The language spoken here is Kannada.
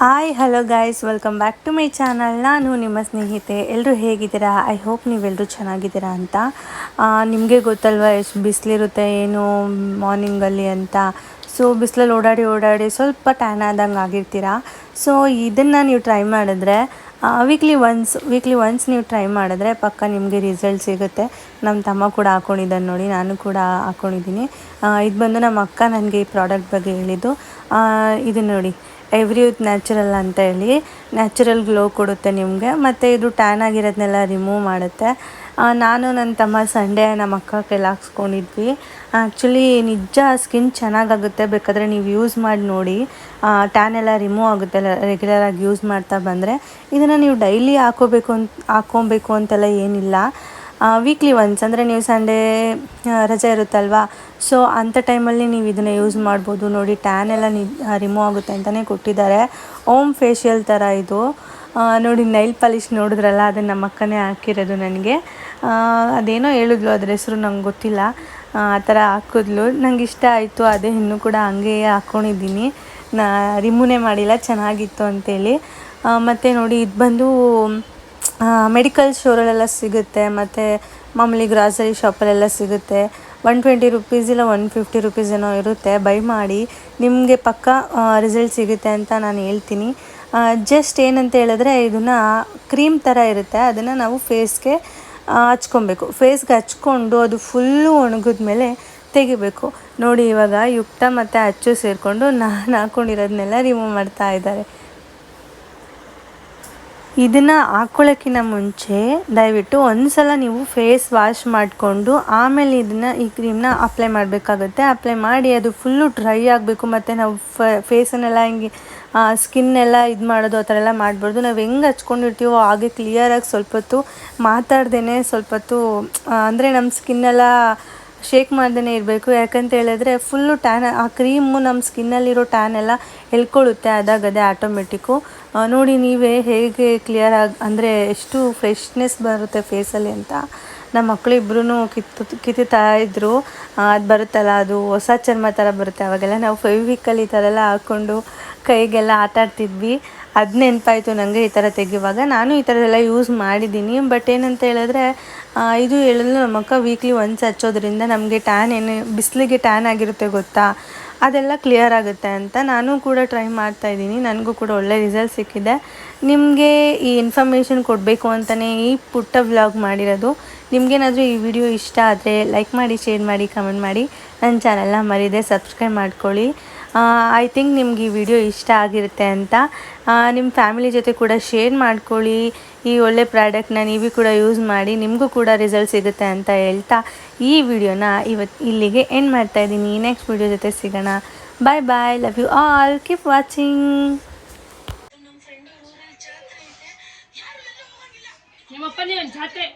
Hi hello guys welcome back to my channel ನಾನು ನಿಮ್ಮ ಸ್ನೇಹಿತೆ ಎಲ್ಲರೂ ಹೇಗಿದ್ದೀರಾ? ಐ ಹೋಪ್ ನೀವೆಲ್ಲರೂ ಚೆನ್ನಾಗಿದ್ದೀರಾ ಅಂತ. ನಿಮಗೆ ಗೊತ್ತಲ್ವ, ಎಷ್ಟು ಬಿಸಿಲಿರುತ್ತೆ, ಏನು ಮಾರ್ನಿಂಗಲ್ಲಿ ಅಂತ. ಸೊ ಬಿಸಿಲಲ್ಲಿ ಓಡಾಡಿ ಓಡಾಡಿ ಸ್ವಲ್ಪ ಟ್ಯಾನ್ ಆದಂಗೆ ಆಗಿರ್ತೀರಾ? ಸೊ ಇದನ್ನು ನೀವು ಟ್ರೈ ಮಾಡಿದ್ರೆ ವೀಕ್ಲಿ ಒನ್ಸ್ ವೀಕ್ಲಿ ಒನ್ಸ್ ನೀವು ಟ್ರೈ ಮಾಡಿದ್ರೆ ಪಕ್ಕ ನಿಮಗೆ ರಿಸಲ್ಟ್ ಸಿಗುತ್ತೆ. ನಮ್ಮ ತಮ್ಮ ಕೂಡ ಹಾಕ್ಕೊಂಡಿದ್ದಾನೆ ನೋಡಿ, ನಾನು ಕೂಡ ಹಾಕ್ಕೊಂಡಿದ್ದೀನಿ ಇದು ಬಂದು ನಮ್ಮ ಅಕ್ಕ ನನಗೆ ಈ ಪ್ರಾಡಕ್ಟ್ ಬಗ್ಗೆ ಹೇಳಿದ್ದು. ಇದು ನೋಡಿ. ಎವ್ರಿ ಯೂತ್ ನ್ಯಾಚುರಲ್ ಅಂತ ಹೇಳಿ ನ್ಯಾಚುರಲ್ ಗ್ಲೋ ಕೊಡುತ್ತೆ ನಿಮಗೆ. ಮತ್ತು ಇದು ಟ್ಯಾನ್ ಆಗಿರೋದನ್ನೆಲ್ಲ ರಿಮೂವ್ ಮಾಡುತ್ತೆ. ನಾನು ನನ್ನ ತಮ್ಮ ಸಂಡೇ ನಮ್ಮ ಅಕ್ಕ ಕೈಲಿ ಹಾಕ್ಸ್ಕೊಂಡಿದ್ವಿ ಆ್ಯಕ್ಚುಲಿ ನಿಜ ಸ್ಕಿನ್ ಚೆನ್ನಾಗಾಗುತ್ತೆ, ಬೇಕಾದರೆ ನೀವು ಯೂಸ್ ಮಾಡಿ ನೋಡಿ. ಟ್ಯಾನ್ ಎಲ್ಲ ರಿಮೂವ್ ಆಗುತ್ತೆ ರೆಗ್ಯುಲರಾಗಿ ಯೂಸ್ ಮಾಡ್ತಾ ಬಂದರೆ. ಇದನ್ನು ನೀವು ಡೈಲಿ ಹಾಕೋಬೇಕು ಅಂತ ಹಾಕ್ಕೊಬೇಕು ಅಂತೆಲ್ಲ ಏನಿಲ್ಲ. ವೀಕ್ಲಿ ಒನ್ಸ್ ಅಂದರೆ ನೀವು ಸಂಡೇ ರಜೆ ಇರುತ್ತಲ್ವಾ? ಸೊ ಅಂಥ ಟೈಮಲ್ಲಿ ನೀವು ಇದನ್ನು ಯೂಸ್ ಮಾಡ್ಬೋದು. ನೋಡಿ ಟ್ಯಾನ್ ಎಲ್ಲ ನಿ ರಿಮೂವ್ ಆಗುತ್ತೆ ಅಂತಲೇ ಕೊಟ್ಟಿದ್ದಾರೆ. ಓಮ್ ಫೇಶಿಯಲ್ ಥರ ಇದು. ನೋಡಿ ನೈಲ್ ಪಾಲಿಶ್ ನೋಡಿದ್ರಲ್ಲ, ಅದನ್ನು ನಮ್ಮ ಅಕ್ಕನೇ ಹಾಕಿರೋದು ನನಗೆ. ಅದೇನೋ ಹೇಳಿದ್ಲು, ಅದ್ರ ಹೆಸರು ನಂಗೆ ಗೊತ್ತಿಲ್ಲ. ಆ ಆ ಥರ ಹಾಕಿದ್ಲು. ನಂಗೆ ಇಷ್ಟ ಆಯಿತು, ಅದೇ ಇನ್ನೂ ಕೂಡ ಹಂಗೆ ಹಾಕ್ಕೊಂಡಿದ್ದೀನಿ ನಾ ರಿಮೂನೇ ಮಾಡಿಲ್ಲ, ಚೆನ್ನಾಗಿತ್ತು ಅಂತೇಳಿ. ಮತ್ತು ನೋಡಿ, ಇದು ಬಂದು ಮೆಡಿಕಲ್ ಸ್ಟೋರಲ್ಲೆಲ್ಲ ಸಿಗುತ್ತೆ, ಮತ್ತು ಮಾಮೂಲಿ ಗ್ರಾಸರಿ ಶಾಪಲ್ಲೆಲ್ಲ ಸಿಗುತ್ತೆ. ಒನ್ ಟ್ವೆಂಟಿ ರುಪೀಸ್ ಇಲ್ಲ ಒನ್ ಫಿಫ್ಟಿ ರುಪೀಸ್ ಏನೋ ಇರುತ್ತೆ. ಬೈ ಮಾಡಿ, ನಿಮಗೆ ಪಕ್ಕ ರಿಸಲ್ಟ್ ಸಿಗುತ್ತೆ ಅಂತ ನಾನು ಹೇಳ್ತೀನಿ. ಜಸ್ಟ್ ಏನಂತ ಹೇಳಿದ್ರೆ, ಇದನ್ನು ಕ್ರೀಮ್ ಥರ ಇರುತ್ತೆ. ಅದನ್ನು ನಾವು ಫೇಸ್ಗೆ ಹಚ್ಕೊಬೇಕು. ಫೇಸ್ಗೆ ಹಚ್ಕೊಂಡು ಅದು ಫುಲ್ಲು ಒಣಗಿದ್ಮೇಲೆ ತೆಗಿಬೇಕು. ನೋಡಿ ಇವಾಗ ಯುಕ್ತ ಮತ್ತು ಅಚ್ಚು ಸೇರಿಕೊಂಡು ನಾನು ಹಾಕ್ಕೊಂಡಿರೋದನ್ನೆಲ್ಲ ರಿಮೂವ್ ಮಾಡ್ತಾ ಇದ್ದಾರೆ. ಇದನ್ನು ಹಾಕ್ಕೊಳ್ಳೋಕ್ಕಿಂತ ಮುಂಚೆ ದಯವಿಟ್ಟು ಒಂದು ಸಲ ನೀವು ಫೇಸ್ ವಾಶ್ ಮಾಡಿಕೊಂಡು ಆಮೇಲೆ ಇದನ್ನು ಈ ಕ್ರೀಮ್ನ ಅಪ್ಲೈ ಮಾಡಬೇಕಾಗುತ್ತೆ. ಅಪ್ಲೈ ಮಾಡಿ ಅದು ಫುಲ್ಲು ಡ್ರೈ ಆಗಬೇಕು. ಮತ್ತು ನಾವು ಫ, ಫೇಸನ್ನೆಲ್ಲ ಹಿಂಗೆ ಸ್ಕಿನ್ನೆಲ್ಲ ಇದು ಮಾಡೋದು, ಆ ಥರ ಎಲ್ಲ ಮಾಡಬಾರ್ದು. ನಾವು ಹೆಂಗೆ ಹಚ್ಕೊಂಡಿರ್ತೀವೋ ಹಾಗೆ ಕ್ಲಿಯರಾಗಿ ಸ್ವಲ್ಪ ಹೊತ್ತು ಮಾತಾಡ್ದೇ ಸ್ವಲ್ಪ ಹೊತ್ತು ಅಂದರೆ ನಮ್ಮ ಸ್ಕಿನ್ನೆಲ್ಲ ಶೇಕ್ ಮಾಡ್ದೇ ಇರಬೇಕು. ಯಾಕಂತ ಹೇಳಿದ್ರೆ ಫುಲ್ಲು ಟ್ಯಾನ್ ಆ ಕ್ರೀಮು ನಮ್ಮ ಸ್ಕಿನ್ನಲ್ಲಿರೋ ಟ್ಯಾನ್ ಎಲ್ಲ ಎಳ್ಕೊಳ್ಳುತ್ತೆ ಅದಾಗದೆ ಆಟೋಮೆಟಿಕ್ಕು ನೋಡಿ ನೀವೇ ಹೇಗೆ ಕ್ಲಿಯರ್ ಆಗಿ, ಅಂದರೆ ಎಷ್ಟು ಫ್ರೆಶ್ನೆಸ್ ಬರುತ್ತೆ ಫೇಸಲ್ಲಿ ಅಂತ. ನಮ್ಮ ಮಕ್ಕಳು ಇಬ್ಬರೂ ಕಿತ್ತು ಕಿತ್ತುತ್ತಾ ಇದ್ದರು ಅದು ಬರುತ್ತಲ್ಲ, ಅದು ಹೊಸ ಚರ್ಮ ಥರ ಬರುತ್ತೆ. ಅವಾಗೆಲ್ಲ ನಾವು ಫೆವಿಕಲ್ ಈ ಥರ ಎಲ್ಲ ಹಾಕ್ಕೊಂಡು ಕೈಗೆಲ್ಲ ಆಟ ಆಡ್ತಿದ್ವಿ. ಅದು ನೆನಪಾಯಿತು ನನಗೆ ಈ ಥರ ತೆಗೆಯುವಾಗ. ನಾನು ಈ ಥರದೆಲ್ಲ ಯೂಸ್ ಮಾಡಿದ್ದೀನಿ. ಬಟ್ ಏನಂತ ಹೇಳಿದ್ರೆ ಇದು ಹೇಳಿದ್ರೆ ನಮ್ಮ ಅಕ್ಕ ವೀಕ್ಲಿ ಒನ್ಸ್ ಹಚ್ಚೋದ್ರಿಂದ ನಮಗೆ ಟ್ಯಾನ್ ಏನು, ಬಿಸಿಲಿಗೆ ಟ್ಯಾನ್ ಆಗಿರುತ್ತೆ ಗೊತ್ತಾ? ಅದೆಲ್ಲ ಕ್ಲಿಯರ್ ಆಗುತ್ತೆ ಅಂತ ನಾನು ಕೂಡ ಟ್ರೈ ಮಾಡ್ತಾ ಇದ್ದೀನಿ. ನನಗೂ ಕೂಡ ಒಳ್ಳೆ ರಿಸಲ್ಟ್ ಸಿಕ್ಕಿದೆ. ನಿಮಗೆ ಈ ಇನ್ಫಾರ್ಮೇಷನ್ ಕೊಡಬೇಕು ಅಂತಲೇ ಈ ಪುಟ್ಟ ವ್ಲಾಗ್ ಮಾಡಿರೋದು. ನಿಮಗೇನಾದರೂ ಈ ವಿಡಿಯೋ ಇಷ್ಟ ಆದರೆ ಲೈಕ್ ಮಾಡಿ ಶೇರ್ ಮಾಡಿ ಕಮೆಂಟ್ ಮಾಡಿ. ನನ್ನ ಚಾನೆಲ್ನ ಮರಿದೆ ಸಬ್ಸ್ಕ್ರೈಬ್ ಮಾಡ್ಕೊಳ್ಳಿ. ಐ ಥಿಂಕ್ ನಿಮ್ಗೆ ಈ ವಿಡಿಯೋ ಇಷ್ಟ ಆಗಿರುತ್ತೆ ಅಂತ. ನಿಮ್ಮ ಫ್ಯಾಮಿಲಿ ಜೊತೆ ಕೂಡ ಶೇರ್ ಮಾಡ್ಕೊಳ್ಳಿ. ಈ ಒಳ್ಳೆ ಪ್ರಾಡಕ್ಟ್ನ ನೀವು ಕೂಡ ಯೂಸ್ ಮಾಡಿ, ನಿಮಗೂ ಕೂಡ ರಿಸಲ್ಟ್ ಸಿಗುತ್ತೆ ಅಂತ ಹೇಳ್ತಾ ಈ ವಿಡಿಯೋನ ಇವತ್ತು ಇಲ್ಲಿಗೆ ಎಂಡ್ ಮಾಡ್ತಾ ಇದ್ದೀನಿ. ನೆಕ್ಸ್ಟ್ ವಿಡಿಯೋ ಜೊತೆ ಸಿಗೋಣ. Bye bye love you all keep watching ನಿಮ್ಮಪ್ಪನೇ ಒಂದು ಜಾತ್ರೆ.